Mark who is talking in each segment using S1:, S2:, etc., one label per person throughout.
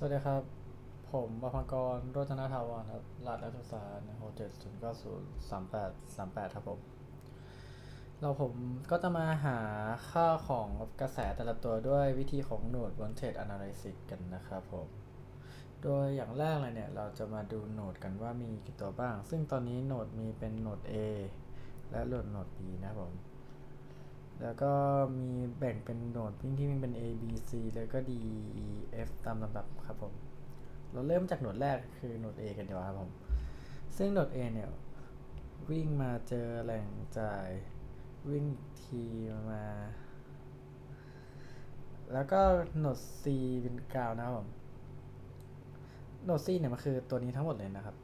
S1: สวัสดีครับ ผมประพังกรโรจนทาวรครับรหัสนักศึกษาหกเจ็ดศูนย์เก้าศูนย์สามแปดสามแปดครับผม เราผมก็จะมาหาค่าของกระแสแต่ละตัวด้วยวิธีของ Node Voltage Analysis กันนะครับผม โดยอย่างแรกเลยเนี่ย เราจะมาดูโหนดกันว่ามีกี่ตัวบ้าง ซึ่งตอนนี้โหนดมีเป็นโหนด A และโหนดโหนด B นะครับผม แล้วก็มีแบ่งเป็นโหนดวิ่งที่มีเป็น A B C แล้วก็ D E F ตามลำดับครับผม เราเริ่มจากโหนดแรกคือโหนด A กันดีกว่าครับผม ซึ่งโหนด A เนี่ยวิ่งมาเจอแหล่งจ่ายวิ่งทีมา แล้วก็โหนด C เป็นกราวนะครับผม โหนด C เนี่ยมันคือตัวนี้ทั้งหมดเลยนะครับ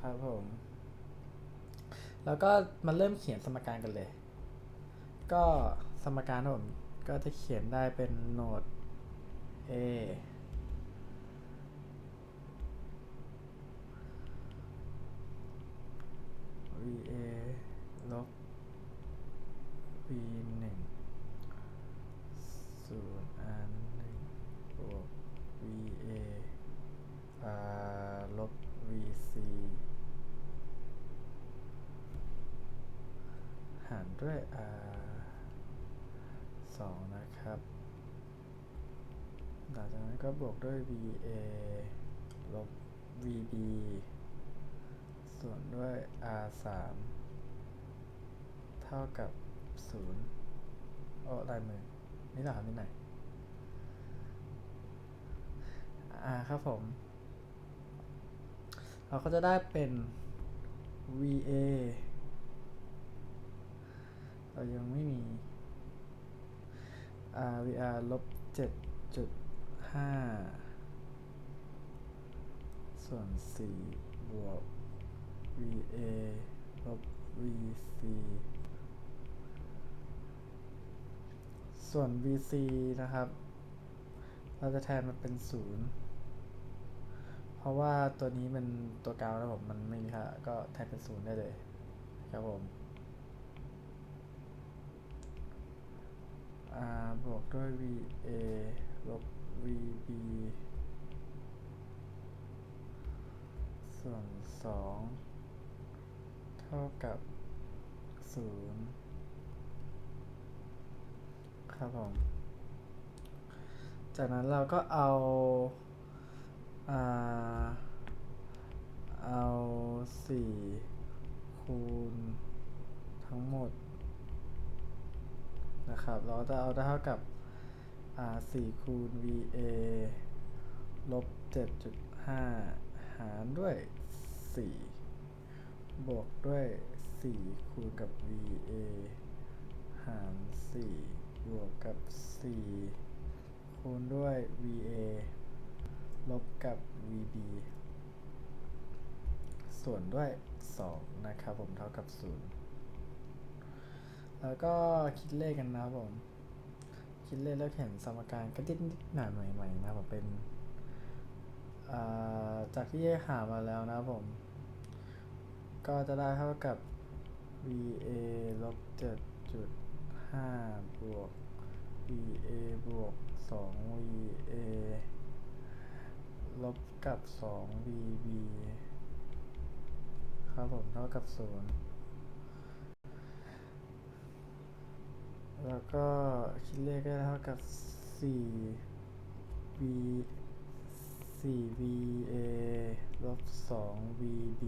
S1: ครับผม แล้วก็มาเริ่มเขียนสมการกันเลย ก็สมการผมก็จะเขียนได้เป็นโหนด A VA ลบ V หนึ่งศูนย์ R หนึ่งบวก VA อ่าลบ VC หาร ด้วย R สองนะครับหลังจากนั้นก็บวกด้วย VA ลบ VB ส่วนด้วย R สามเท่ากับศูนย์โอ้ลายมือ นี่เหรอครับนี่ไหนอ่าครับผม เราก็จะได้เป็น VA เรายังไม่มี R VR ลบเจ็ดจุดห้าส่วนสี่บวก VA ลบ VC ส่วน VC นะครับ เราจะแทนมันเป็นศูนย์เพราะว่าตัวนี้เป็นตัวกางแล้วผมมันไม่มีค่าก็แทนเป็นศูนย์ได้เลยครับผม R บวกด้วย VA ลบ VB ส่วนสองเท่ากับศูนย์ครับผม จากนั้นเราก็เอาอ่าเอาสี่คูณทั้งหมด นะครับ เราจะเอาได้เท่ากับ r 4คูณ va ลบ 7.5 หารด้วย 4 บวกด้วย 4 คูณกับ va หาร 4 บวกกับ 4 คูณด้วย va ลบกับ vb ส่วนด้วย 2 นะครับผมเท่ากับ 0 แล้วก็คิดเลขกันนะครับผม คิดเลขแล้วเขียนสมการก็นิดนิดหน่อยใหม่ๆนะครับผมเป็นจากที่หามาแล้วนะครับผม ก็จะได้เท่ากับ VA ลบ7.5บวก VA บวก2 VA ลบกับ2 VB ครับผมเท่ากับ0 แล้วก็คิดเลขก็ได้เท่ากับ4 v 4 VA ลบ2 VB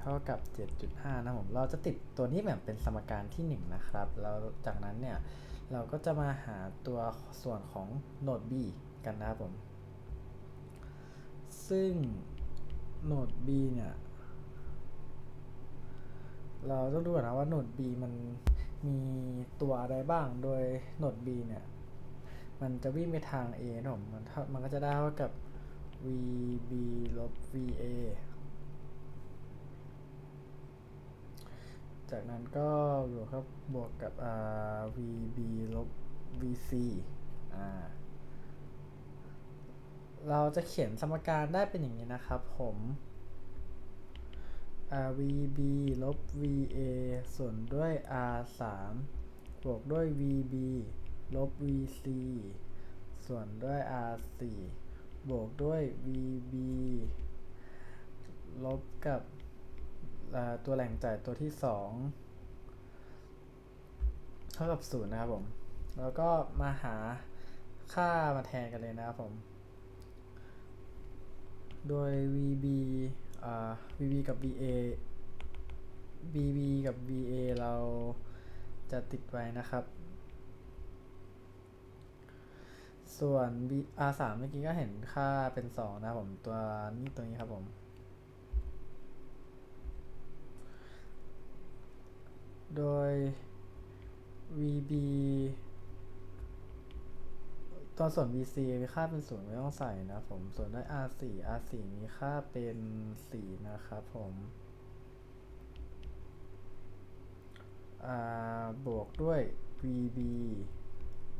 S1: เท่ากับ 7.5 นะผม เราจะติดตัวนี้แบบเป็นสมการที่ 1 นะครับ แล้วจากนั้นเนี่ย เราก็จะมาหาตัวส่วนของโหนด B กันนะครับผม ซึ่งโหนด B เนี่ย เราต้องดูก่อนนะว่าโหนด B มัน มีตัวอะไรบ้างโดยโหนด B เนี่ย มันจะวิ่งไปทาง A นะผมมันเท่ามันก็จะได้เท่ากับ VB ลบ VA จากนั้นก็บวกครับบวกกับ VB ลบ VC อ่าเราจะเขียนสมการได้เป็นอย่างนี้นะครับผม r VB ลบ VA ส่วนด้วย R 3 บวกด้วย VB ลบ VC ส่วนด้วย r 4 บวกด้วย vb ลบกับตัวแหล่งจ่ายตัวที่สองเท่ากับศูนย์นะครับผม แล้วก็มาหาค่ามาแทนกันเลยนะครับผม โดย vb อ่า vb กับ va bb กับ va เราจะติดไว้นะครับ ส่วน b r 3 เมื่อกี้ก็เห็นค่าเป็น 2 นะครับผมตัวนี้ตัวนี้ครับผม โดย vb ตัวส่วน vc มีค่าเป็นศูนย์ไม่ต้องใส่นะผม ส่วนด้วย r 4 r 4 มีค่าเป็น4นะครับผมบวกด้วย vb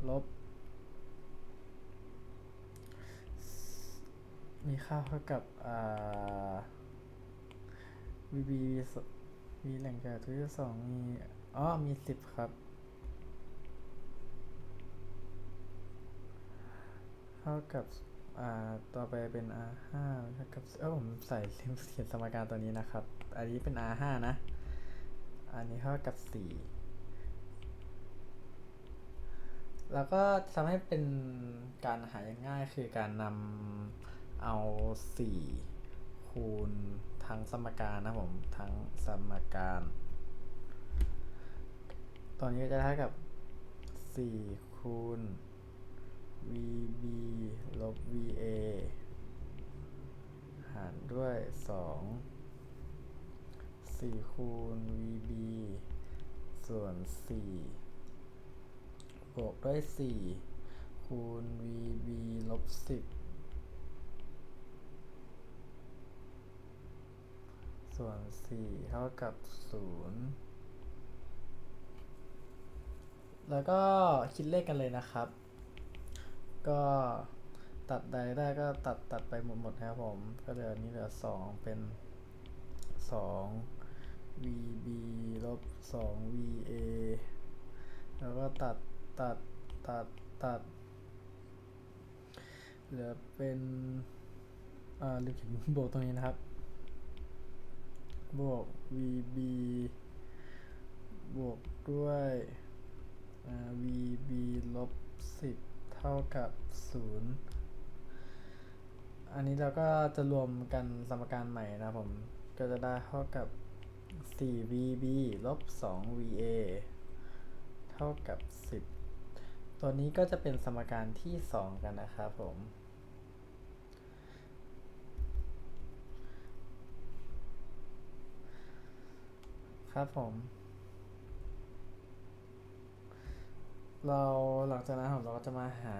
S1: ลบ มีค่าเท่ากับ vb มีแหล่งจ่ายที่สองมี อ๋อ มีสิบครับ เท่ากับอ่าต่อไปเป็น r ห้าเท่ากับเออผมใส่เขียนสมการตัวนี้นะครับ อันนี้เป็น r ห้านะ อันนี้เท่ากับสี่แล้วก็ทำให้เป็นการหาอย่างง่ายคือการนำเอาสี่คูณทั้งสมการนะผม ทั้งสมการตอนนี้จะเท่ากับสี่คูณ vb ลบ va หารด้วยสองสี่คูณ vb ส่วนสี่บวกด้วยสี่คูณ vb ลบสิบส่วนสี่เท่ากับศูนย์แล้วก็คิดเลขกันเลยนะครับ ก็ตัดใดได้ก็ตัดตัดไปหมดหมดครับผม ก็เหลือนี้เหลือสองเป็นสอง vb ลบสอง va แล้วก็ตัดตัดตัดตัด เหลือเป็นอ่าลืมเขียนบวกตรงนี้นะครับ บวก vb บวกด้วยอ่า vb ลบสิบ เท่ากับศูนย์อันนี้เราก็จะรวมกันสมการใหม่นะผม ก็จะได้เท่ากับ 4vb ลบ 2va เท่ากับ 10 ตัวนี้ก็จะเป็นสมการที่ 2 กันนะครับผม ครับผม เราหลังจากนั้นผมเราก็จะมาหา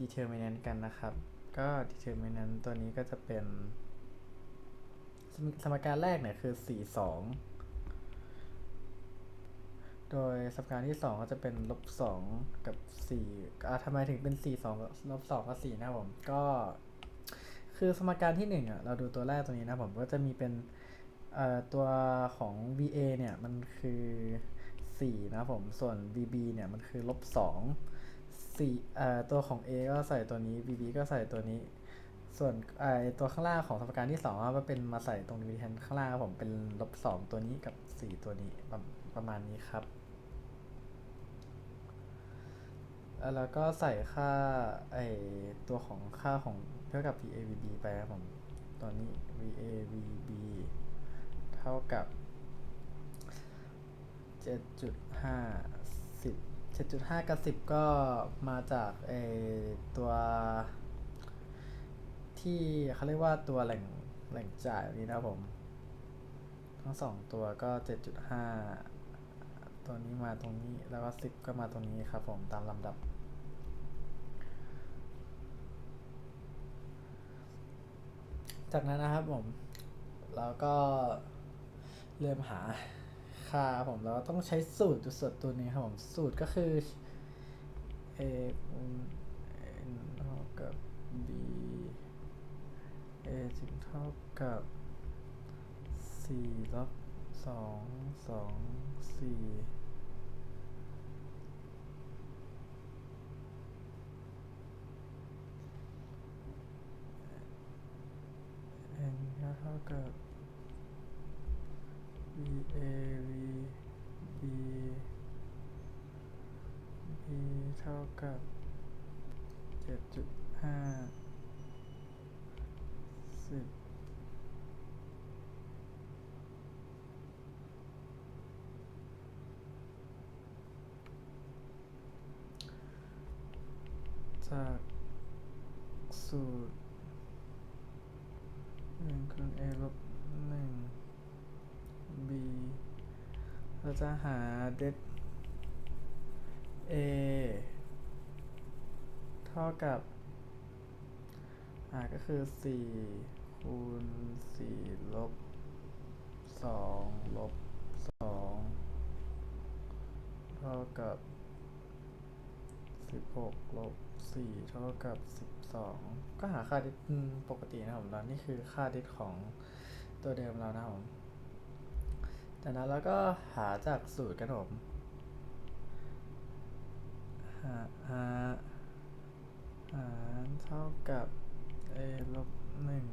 S1: determinant กันนะครับ ก็ determinant ตัวนี้ก็จะเป็นสมสมการแรกเนี่ยคือ 4 2 โดยสมการที่ 2 ก็จะเป็นลบ2กับ4อะทำไมถึงเป็น 4 2กับลบ2กับ4นะผม ก็คือสมการที่1อะเราดูตัวแรกตัวนี้นะผมก็จะมีเป็นเอ่อตัวของ VA เนี่ย มันคือ 4 นะครับผม ส่วน VB เนี่ยมันคือลบ2 4เอ่อตัวของ A ก็ใส่ตัวนี้ VB ก็ใส่ตัวนี้ ส่วนไอตัวข้างล่างของสมการที่2ก็เป็นมาใส่ตรง VB แทนข้างล่างครับผมเป็นลบ2ตัวนี้กับ 4 ตัวนี้ประประมาณนี้ครับแล้วก็ใส่ค่าไอตัวของค่าของเท่ากับ VA VB ไปครับผมตัวนี้ VA VB เท่ากับ 7.5 10 7.5กับ10ก็มาจากไอตัว ที่เขาเรียกว่าตัวแหล่งแหล่งจ่ายนี้นะผม ทั้งสองตัวก็7.5ตัวนี้มาตรงนี้แล้วก็10ก็มาตรงนี้ครับผมตามลำดับจากนั้นนะครับผมเราก็เริ่มหา คาผมแล้วต้องใช้สูตรตัวส่นตัวนี้ครับผมสูตรก็คือเอ็นเท่ากับบีเอจึงเท่ากับสี่ลบสองสองสี่เอ็นก็เท่ากับ a v b b เท่ากับเจ็ดจุดห้าสิบจากสูตรหนึ่งคูณ a ลบหนึ่ง b เราจะหา det a เท่ากับ อ่าก็คือสี่คูณสี่ลบสองลบสองเท่ากับสิบหกลบสี่เท่ากับสิบสองก็หาค่าดิสปกตินะครับผมแล้วนี่คือค่าดิสของตัวเดิมเรานะครับผม จากนั้นเราก็หาจากสูตรกันผมหาหาหารเท่ากับ a ลบหนึ่ง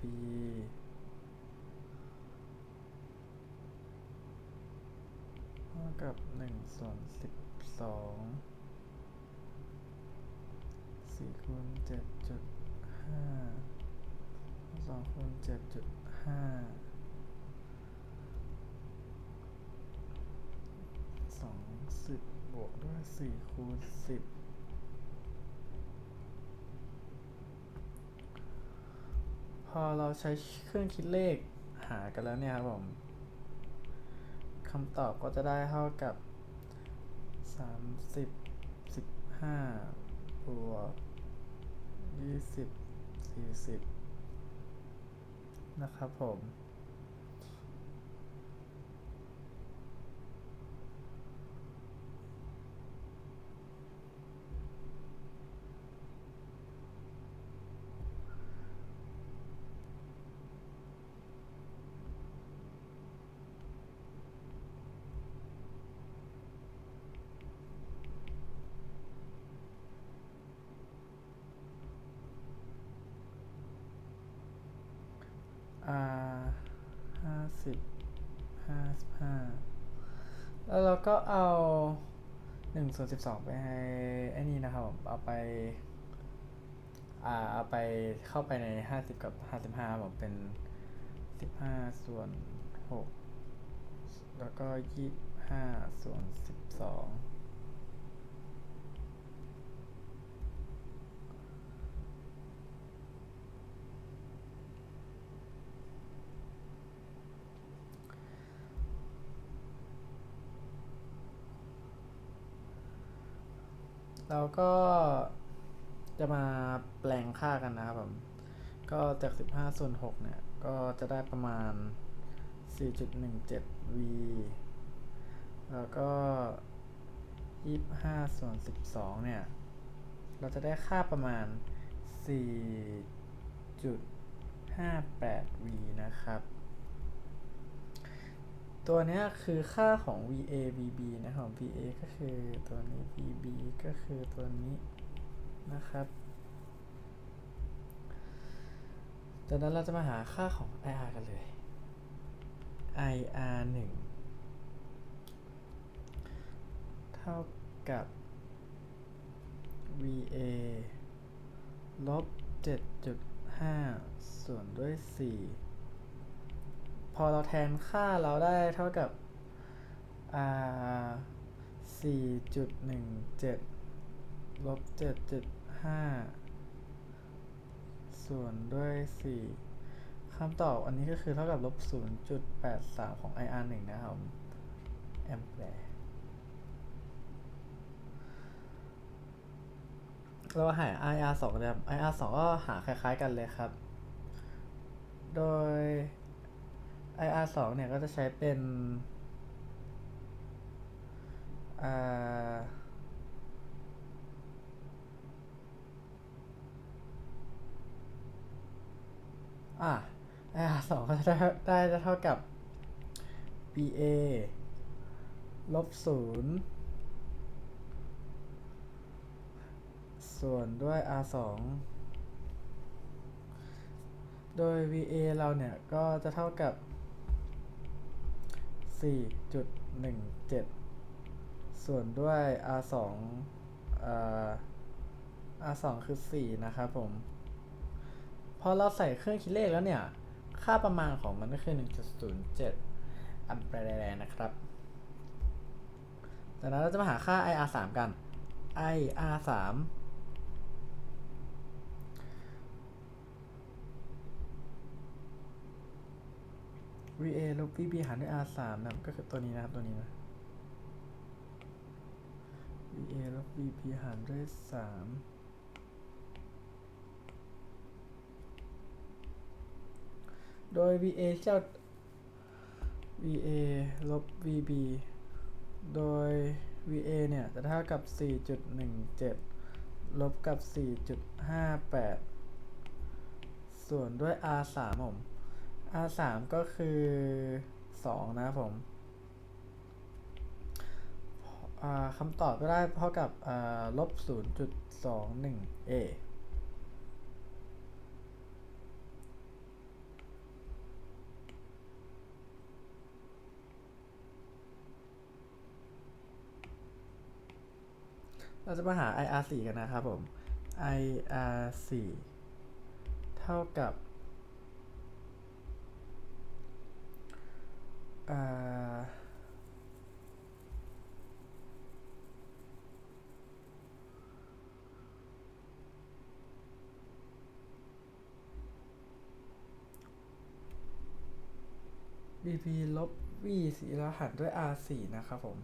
S1: b เท่ากับหนึ่งส่วนสิบสองสี่คูณเจ็ดจุดห้าสองคูณเจ็ดจุดห้า สอง สิบบวกด้วยสี่คูณสิบพอเราใช้เครื่องคิดเลขหากันแล้วเนี่ยครับผมคำตอบก็จะได้เท่ากับสามสิบสิบห้าบวกยี่สิบสี่สิบนะครับผม อ่าห้าสิบ ห้าสิบห้าแล้วเราก็เอาหนึ่งส่วนสิบสองไปให้ไอ้นี่นะครับผมเอาไปอ่าเอาไปเข้าไปในห้าสิบกับห้าสิบห้าผมเป็นสิบห้าส่วนหกแล้วก็ยี่ห้าส่วนสิบสอง เราก็จะมาแปลงค่ากันนะครับผม ก็จาก 15 ส่วน 6 เนี่ย ก็จะได้ประมาณ 4.17 v แล้วก็ 25 ส่วน 12 เนี่ย เราจะได้ค่าประมาณ 4.58 v นะครับ ตัวนี้คือค่าของ VA VB นะครับ VA ก็คือตัวนี้ VB ก็คือตัวนี้นะครับจากนั้นเราจะมาหาค่าของ IR กันเลย IR 1เท่ากับ VA ลบ7.5 ส่วนด้วย 4 พอเราแทนค่าเราได้เท่ากับอ่า4.17ลบ7.5ส่วนด้วย4คำตอบอันนี้ก็คือเท่ากับลบ0.83ของ IR 1นะครับแอมแปร์เราหา IR 2กันเลยครับ IR 2ก็หาคล้ายๆกันเลยครับ โดย IR 2เนี่ยก็จะใช้เป็นอ่าอะ IR 2ก็จะได้ได้จะเท่ากับ BA ลบศูนย์ส่วนด้วย R 2โดย VA เราเนี่ย ก็จะเท่ากับ 4.17 ส่วนด้วย R2 อ่อ R2 คือ 4 นะครับผม พอเราใส่เครื่องคิดเลขแล้วเนี่ย ค่าประมาณของมันก็คือ 1.07 อันแปรแรงนะครับ จากนั้นเราจะมาหาค่า IR3 กัน IR3 VA ลบ VB หารด้วย R3 นะครับ ก็คือตัวนี้นะครับ ตัวนี้นะ VA ลบ VB หารด้วย 3 โดย VA ที่เรา VA ลบ VB โดย VA เนี่ย จะเท่ากับ 4.17 ลบกับ 4.58 ส่วนด้วย R3 ผม อาสามก็คือสองนะผมคำตอบก็ได้เท่ากับลบศูนย์จุดสองหนึ่งเอเราจะมาหา IR4 กันนะครับผม IR4 เท่ากับอ่า BP ลบ V 4แล้วหันด้วย R4 นะครับผม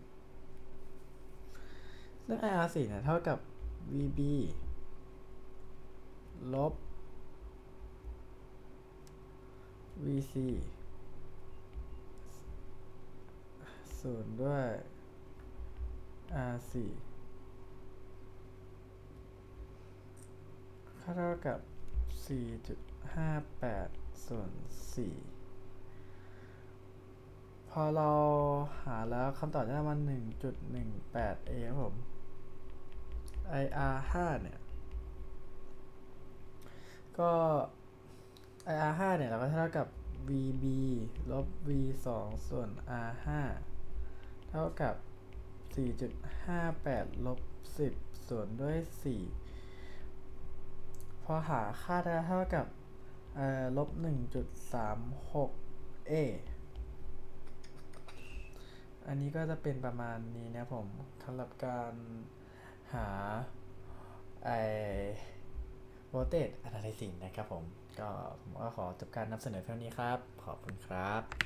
S1: ซึ่ง IR4 เนี่ยเท่ากับ VB ลบ VC ส่วนด้วย R4 ค่าเท่ากับ 4.58ส่วน4พอเราหาแล้วคำตอบจะได้มา1.18 A ครับผม IR 5เนี่ย ก็ IR 5เนี่ย เราก็เท่ากับ VB ลบ V 2ส่วน R 5 เท่ากับ 4.58 ลบ 10 ส่วนด้วย 4 พอหาค่าได้เท่ากับเอ่อลบ 1.36 A อันนี้ก็จะเป็นประมาณนี้นะผมสำหรับการหาไอ voltage analysis นะครับผม ก็ผมก็ขอจบการนำเสนอเท่านี้ครับ ขอบคุณครับ